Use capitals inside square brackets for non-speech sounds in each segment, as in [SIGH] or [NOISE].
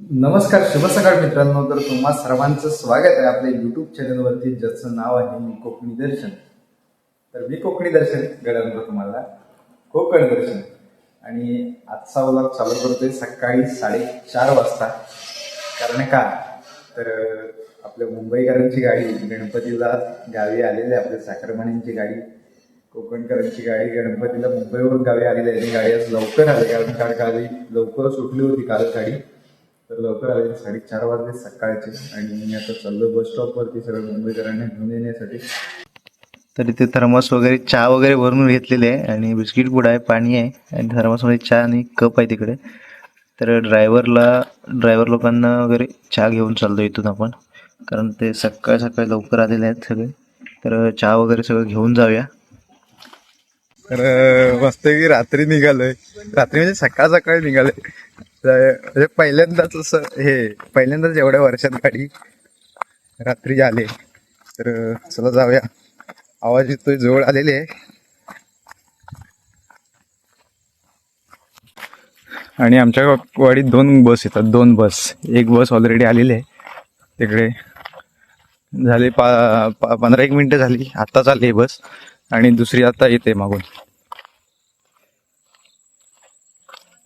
नमस्कार शुभ सकाळ मित्रांनो. तर तुम्हा सर्वांचं स्वागत आहे आपल्या युट्यूब चॅनलवरती ज्याचं नाव आहे मी कोकणी दर्शन. तर मी कोकणी दर्शन घडवणार तुम्हाला. कोकण दर्शन. आणि आजचा व्लॉग चालू करतोय सकाळी साडेचार वाजता. कारण का? तर आपल्या मुंबईकरांची गाडी गणपतीला गावी आलेली आहे आपल्या साखरमाण्यांची गाडी. कोकणकरांची गाडी गणपतीला मुंबईवरून गावी आलेली आहे. आणि गाडी आज लवकर आली कारण काल गाडी लवकर सुटली होती काल गाडी. तर लवकर आले साडेचार वाजले सकाळचे आणि मी आता चाललो बस स्टॉपवरती सगळं मुंबईकरांना घेऊन येण्यासाठी. तर इथे थर्मस वगैरे चहा वगैरे भरून घेतलेले आहे आणि बिस्किट पुडा आहे पाणी आहे आणि थर्मसमध्ये चहा आणि कप आहे तिकडे. तर ड्रायव्हरला ड्रायव्हर लोकांना वगैरे चहा घेऊन चाललो इथून आपण. कारण ते सकाळ सकाळी लवकर आलेले आहेत सगळे. तर चहा वगैरे सगळं घेऊन जाऊया. तर मस्त की रात्री निघालोय. रात्री म्हणजे सकाळ सकाळी निघालोय. म्हणजे पहिल्यांदाच असं हे पहिल्यांदाच एवढ्या वर्षात गाडी रात्री आले. तर चला जाऊया. आवाज येतोय जवळ आलेले आहे. आणि आमच्या वाडीत दोन बस येतात दोन बस. एक बस ऑलरेडी आलेली आहे. तिकडे झाले पा पंधरा एक मिनटं झाली. आत्ताच आली बस. आणि दुसरी आता येते मागून.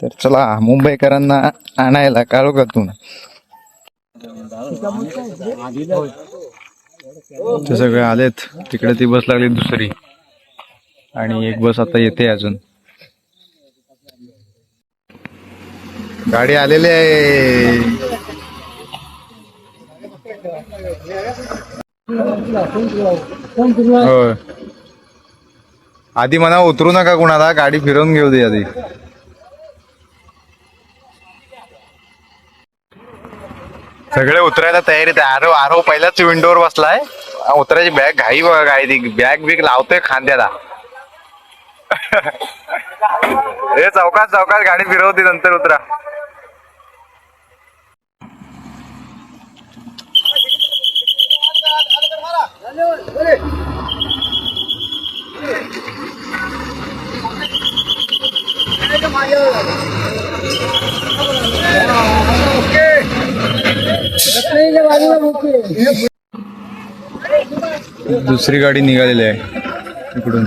तर चला मुंबईकरांना आणायला काळोखातून. ते सगळे आलेत. तिकडे ती बस लागली दुसरी. आणि एक बस आता येते अजून. गाडी आलेली आहे. आधी म्हणा उतरू नका कुणाला. गाडी फिरवून घेऊ दे आधी. सगळे उतरायला तयारीत आहे आरो आरो पहिल्याच विंडोवर बसलाय. उतरायची बॅग घाई बघा ती. बॅग बिग लावतोय खांद्याला. [LAUGHS] हे चौकात चौकात गाडी फिरवते नंतर उतरा. दुसरी गाडी निघालेली आहे इकडून.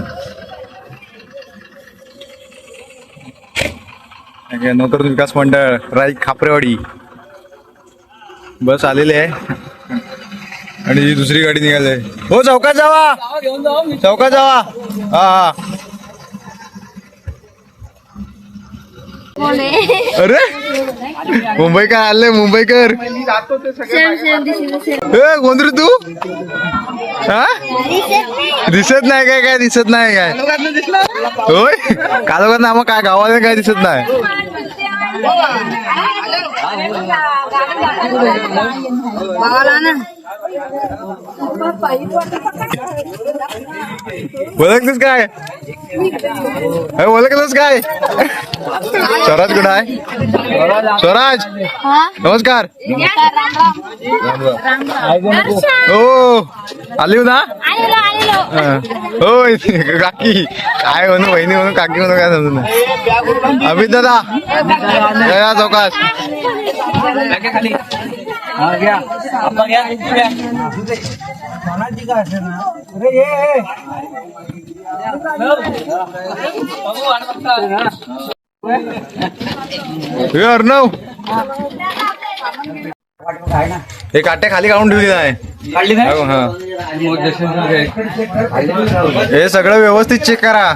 नवतर विकास मंडळ राई खापरेवाडी. बस आलेली आहे. आणि ही दुसरी गाडी निघाली आहे. हो चौकात जावा. चौकात जावा. हा हा. अरे? मुंबईकर आले? मुंबईकर रे तू? हा? दिसत नाही काय काय दिसत नाही काय? होय? कालोखात ना मग काय गावाला काय दिसत नाही? ओळखतेस काय? अरे, काय? स्वराज कुठं आहे? स्वराज नमस्कार. हो आली ना? हो. होय काकी. काय म्हणून बहिणी म्हणून काकी म्हणून काय समजून नाही. अमित दादा चौकाश चौकात हे अर्णव. हे काट्या खाली काढून ठेवली नाही? हो, हा. हे सगळं व्यवस्थित चेक करा.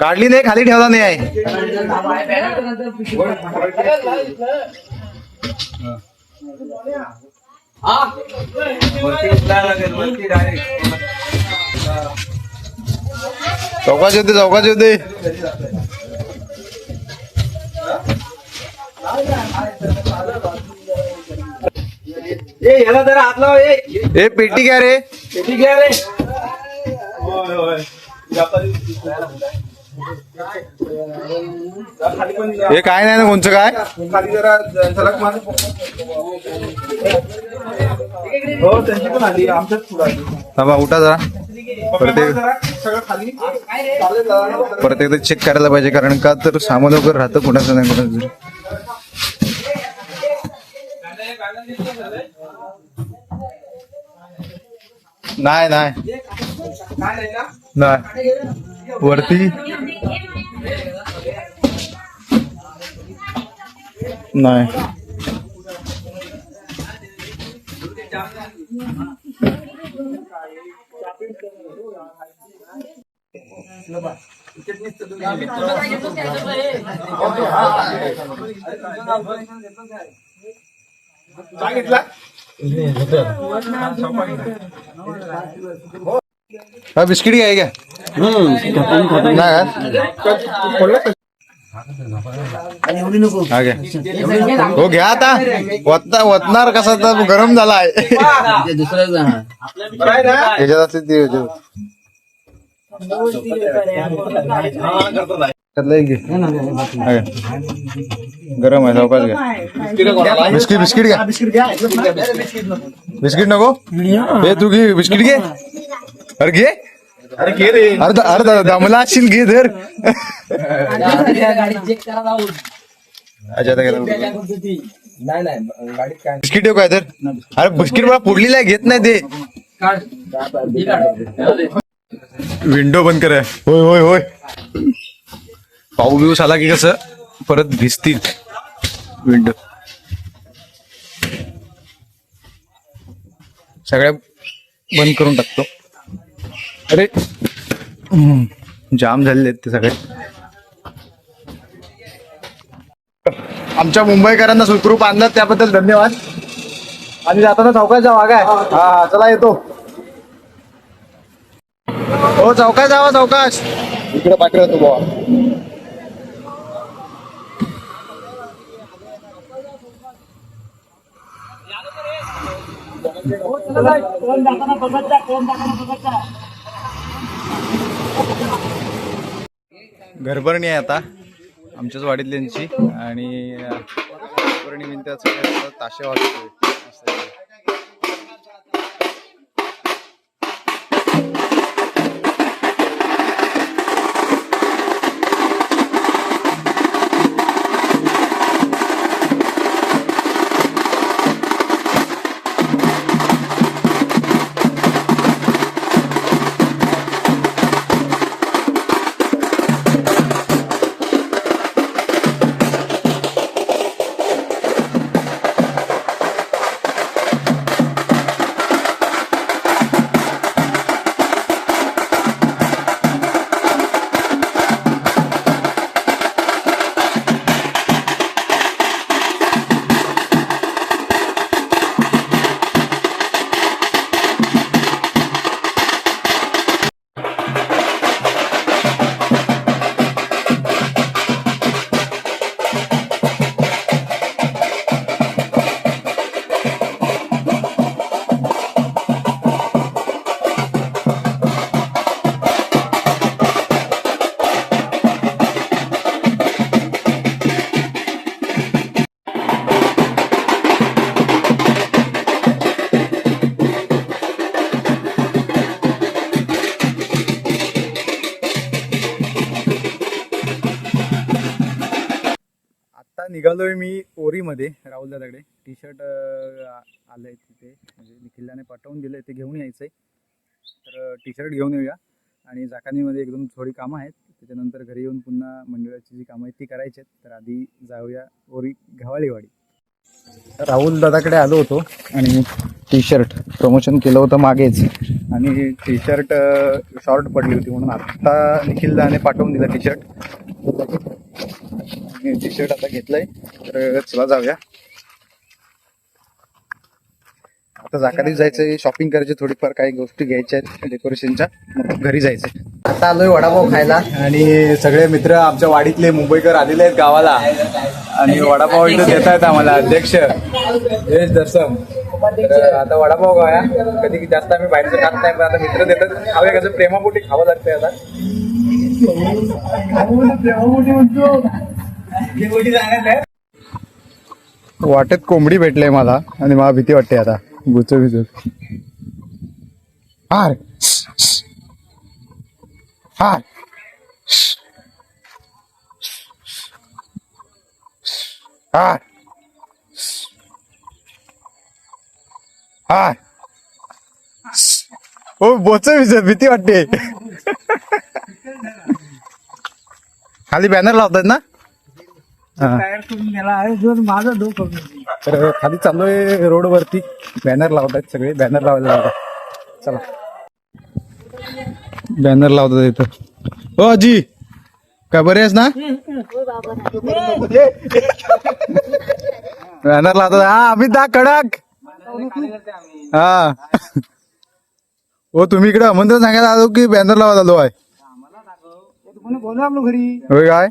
काढली नाही खाली ठेवला नाही आहे. याला जरा हात लाव ए. हे पेटी घ्या रे. ठीक आहे रे. हे काय नाही ना कोणचं काय? खाली जरा झलक मार हो त्यांची पण आली आमच्याच पुढे आली. थांबा उठा जरा. परत एक- सगळं खाली. चालेल दादा. परत एकदा चेक करायला पाहिजे कारण का तर सामान वगैरे राहतं कुणाचं नाही कुणाचं नाही. नाही नाही. वरती? नाही. काय घेतला हा बिस्किट घ्या घ्या नाही का? हा घ्या हो घ्या आता वतना वतणार कसा तर गरम झाला आहे ना असते ते हा. गरम आहे सावकाश घ्या बिस्किट बिस्किट घ्या बिस्किट नको हे। तू घे बिस्किट घे अरे घे. अरे घे रे. अर्धा अर्धा दमला असशील घे धर. गाडी चेक करा जाऊन अच्छा. नाही नाही गाडीत काय बिस्किट देऊ काय तर? अरे बिस्किट मला पुडलेला आहे, घेत नाही ते. विंडो बंद करा. होय होय होय. पाऊ बिऊस आला की कसं? परत भिजतील. विंडो. सगळ्या बंद करून टाकतो. अरे जाम झालेले आहेत ते सगळे. आमच्या मुंबईकरांना सुखरूप आणलं त्याबद्दल धन्यवाद. आणि जाताना चौकात जावा काय हा चला येतो. हो चौकाश जावा चौकाश. इकडे पाठवतो तू बाबा घरभरणी आहे आता आमच्याच वाडीतल्यांची. आणि घरभरणी म्हणते असं ताशे वाजतोय. आता निघालोय मी ओरीमध्ये राहुल दादाकडे टी शर्ट आलंय तिथे. म्हणजे निखिलाने पाठवून दिलंय ते घेऊन यायचंय. तर टी शर्ट घेऊन येऊया. आणि जाकानीमध्ये एकदम थोडी कामं आहेत. त्याच्यानंतर घरी येऊन पुन्हा मंडळाची जी कामं आहेत ती करायची आहेत तर आधी जाऊया ओरी घावाळीवाडी. राहुल दादाकडे आलो होतो आणि टी शर्ट प्रमोशन केलं होतं मागेच. आणि टी शर्ट शॉर्ट पडली होती म्हणून आत्ता निखिलदाने पाठवून दिलं टी शर्ट टी शर्ट आता घेतलंय. तर चला जाऊया. आता जाकारीच जायचंय शॉपिंग करायची थोडीफार काही गोष्टी घ्यायच्या आहेत डेकोरेशनच्या मग घरी जायचंय. आता आलोय वडापाव खायला. आणि सगळे मित्र आमच्या वाडीतले मुंबईकर आलेले आहेत गावाला. आणि वडापाव इथं देत आहेत आम्हाला अध्यक्ष. यश दर्शन. तर आता वडापाव खाऊया. कधी जास्त आम्ही बाहेरचं खात नाही पण आता मित्र देतात. खाऊया कसं? प्रेमापोटी खावं लागतंय आता. वाटेत कोंबडी भेटले मला आणि मला भीती वाटते आता. गुच गुच हार हाय हार हार ओ बोच विजय भीती वाटते. खाली बॅनर लावतात ना? हा. माझं डोकं तर खाली चाललोय रोड वरती बॅनर लावतात सगळे. बॅनर लावायला लावतात चला. बॅनर लावतात इथं. हो आजी! काय बरे आहेस ना? बॅनर लावतात हा अमित दा कडक! हा. हो तुम्ही इकडे आमंत्रण सांगायला आलो की बॅनर लावायला आलो आहे? काय?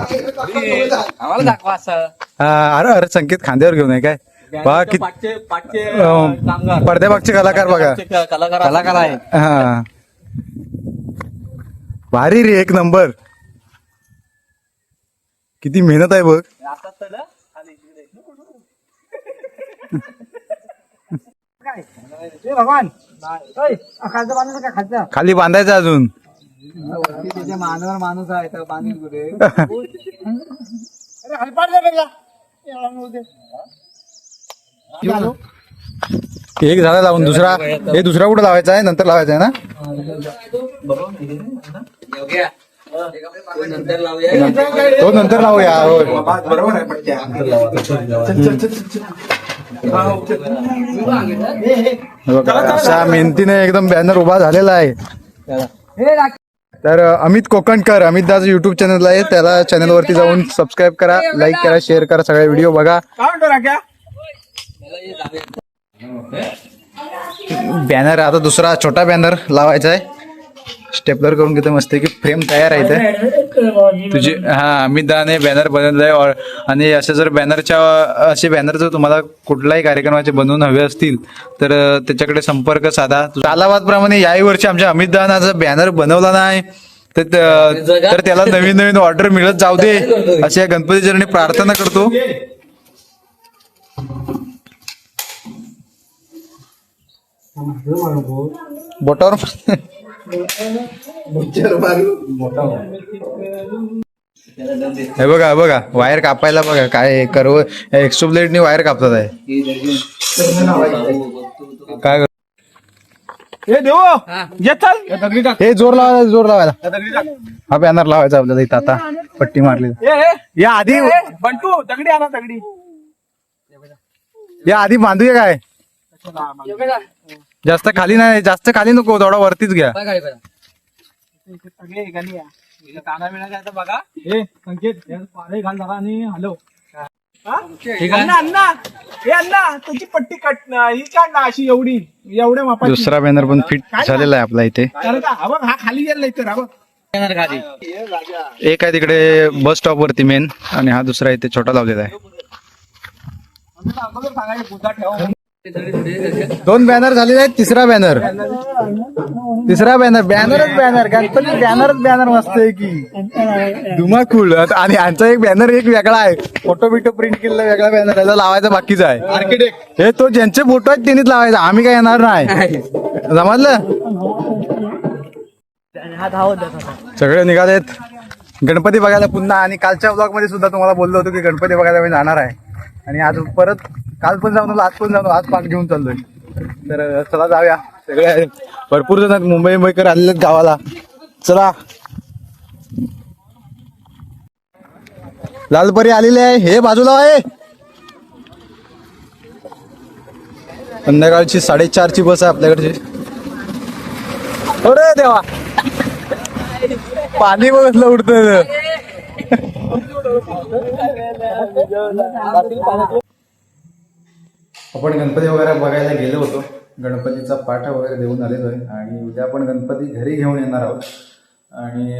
आम्हाला दाखवा असं हा, अरे अरे संकेत खांद्यावर घेऊन आहे काय? बघा किती पाचशे पाचशे अं, कामगार. पडद्यामागचे कलाकार बघा. कलाकार कलाकार आहे हा. भारी रे एक नंबर. किती मेहनत आहे बघ. भगवान. खालचं बांधलं का खालचं? खाली बांधायचं अजून. त्याच्या मानवर माणूस आहे तर बांधील कुठे? अरे हलपाट. एक झाला लावून दुसरा. हे दुसरा कुठं लावायचा आहे? नंतर लावायचा आहे ना? तो नंतर लावूया होय. हे बघा, अशा मेहनतीने एकदम बॅनर उभा झालेला आहे. हे राख. तर अमित कोकणकर अमित दास युट्यूब चॅनल आहे त्याला चॅनल वरती जाऊन सबस्क्राईब करा लाईक करा शेअर करा सगळे व्हिडिओ बघा. बॅनर आता दुसरा छोटा बॅनर लावायचा आहे. स्टेपलर करून घेतो मस्त की फ्रेम तयार आहे इथे. तुझे हा अमित दाने बॅनर बनवलंय और- आणि असे जर बॅनरच्या असे बॅनर जर तुम्हाला कुठल्याही कार्यक्रमाचे बनवून हवे असतील तर त्याच्याकडे संपर्क साधा. तालाबाद प्रमाणे याही वर्षी आमच्या अमित दाना जर बॅनर बनवला नाही तर त्याला नवीन नवीन ऑर्डर मिळत जाऊ दे अशी या गणपती चरणी प्रार्थना करतो. बोटावर हे बघा हे बघा वायर कापायला बघा काय कर्व एक्सोब्लेडनी वायर कापतात आहे. काय कर- हे. देऊ ये चल. या दगडी टाक. हे जोर लावायला जोर लावायला. या दगडी टाक. हा बॅनर लावायचा आपल्याला इथं आता. पट्टी मारली. या आधी बंटू दगडी आणा दगडी. या आधी बांधूया काय? जास्त खाली नाही जास्त खाली नको थोडा वरतीच घ्या. बघा हे संकेत हे घाल जरा आणि हॅलो. अण्णा अण्णा. हे अण्णा तुझी पट्टी कट ही काढ ना अशी एवढी. एवढ्या मापाची. दुसरा बॅनर पण फिट झालेला आहे आपला इथे. का? हा बघ हा खाली गेला इथे हा बघ. एक आहे तिकडे बस स्टॉप वरती मेन आणि हा दुसरा इथे छोटा लावलेला आहे. अगोदर सांगायचं बुद्धा ठेव. दोन बॅनर झालेले आहेत तिसरा बॅनर तिसरा बॅनर बॅनरच बॅनर गणपती बॅनरच बॅनर मस्त आहे की. धुमाकूळ. आणि यांचा एक बॅनर एक वेगळा आहे. फोटो बिटो प्रिंट केलेला वेगळा बॅनर त्याला लावायचा बाकीचा आहे. आर्किटेक्ट हे तो ज्यांचे फोटो आहेत त्यांनीच लावायचा. आम्ही काय येणार नाही. समजलं? सगळे निघालेत गणपती बघायला पुन्हा आणि कालच्या ब्लॉगमध्ये सुद्धा तुम्हाला बोललो होतो की गणपती बघायला मी जाणार आहे. आणि आज परत काल पण जाऊन आलो, आज पण जाऊन आलो, आज पाक घेऊन चाललोय. तर चला जाऊया सगळे भरपूर जण आहेत, मुंबई मुंबईकर आलेले आहेत गावाला. चला. लालपरी आलेले आहे हे बाजूला आहे. संध्याकाळची साडेचारची बस आहे आपल्याकडची. अरे देवा. पाणी बघितलं उडत आपण गणपती वगैरे बघायला गेलो होतो. गणपतीचा पाठ वगैरे देऊन आलेलो आहे. आणि उद्या आपण गणपती घरी घेऊन येणार आहोत. आणि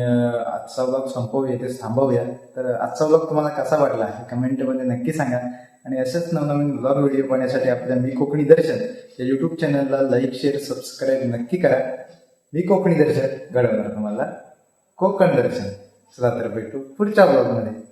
आजचा ब्लॉग संपवूया इथेच थांबवूया. तर आजचा ब्लॉग तुम्हाला कसा वाटला हे कमेंटमध्ये नक्की सांगा. आणि असेच नवनवीन ब्लॉग व्हिडिओ पाहण्यासाठी आपल्या मी कोकणी दर्शन या यूट्यूब चॅनलला लाईक शेअर सबस्क्राईब नक्की करा. मी कोकणी दर्शन घडवणार तुम्हाला. कोकण दर्शन. चला तर भेटू पुढच्या ब्लॉगमध्ये